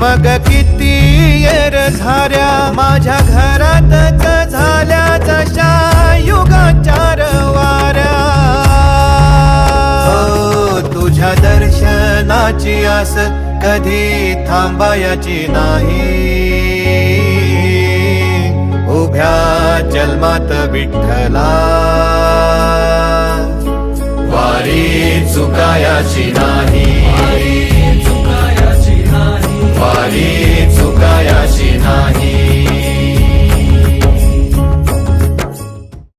मग किती येर झाल्या माझ्या घरातच झाल्या जशा युगाचार वाऱ्या हो, तुझ्या दर्शनाची आस कधी थांबायची नाही. उभ्या जन्मात विठ्ठला. वारी चुकायची नाही वारी चुकायाची नाही.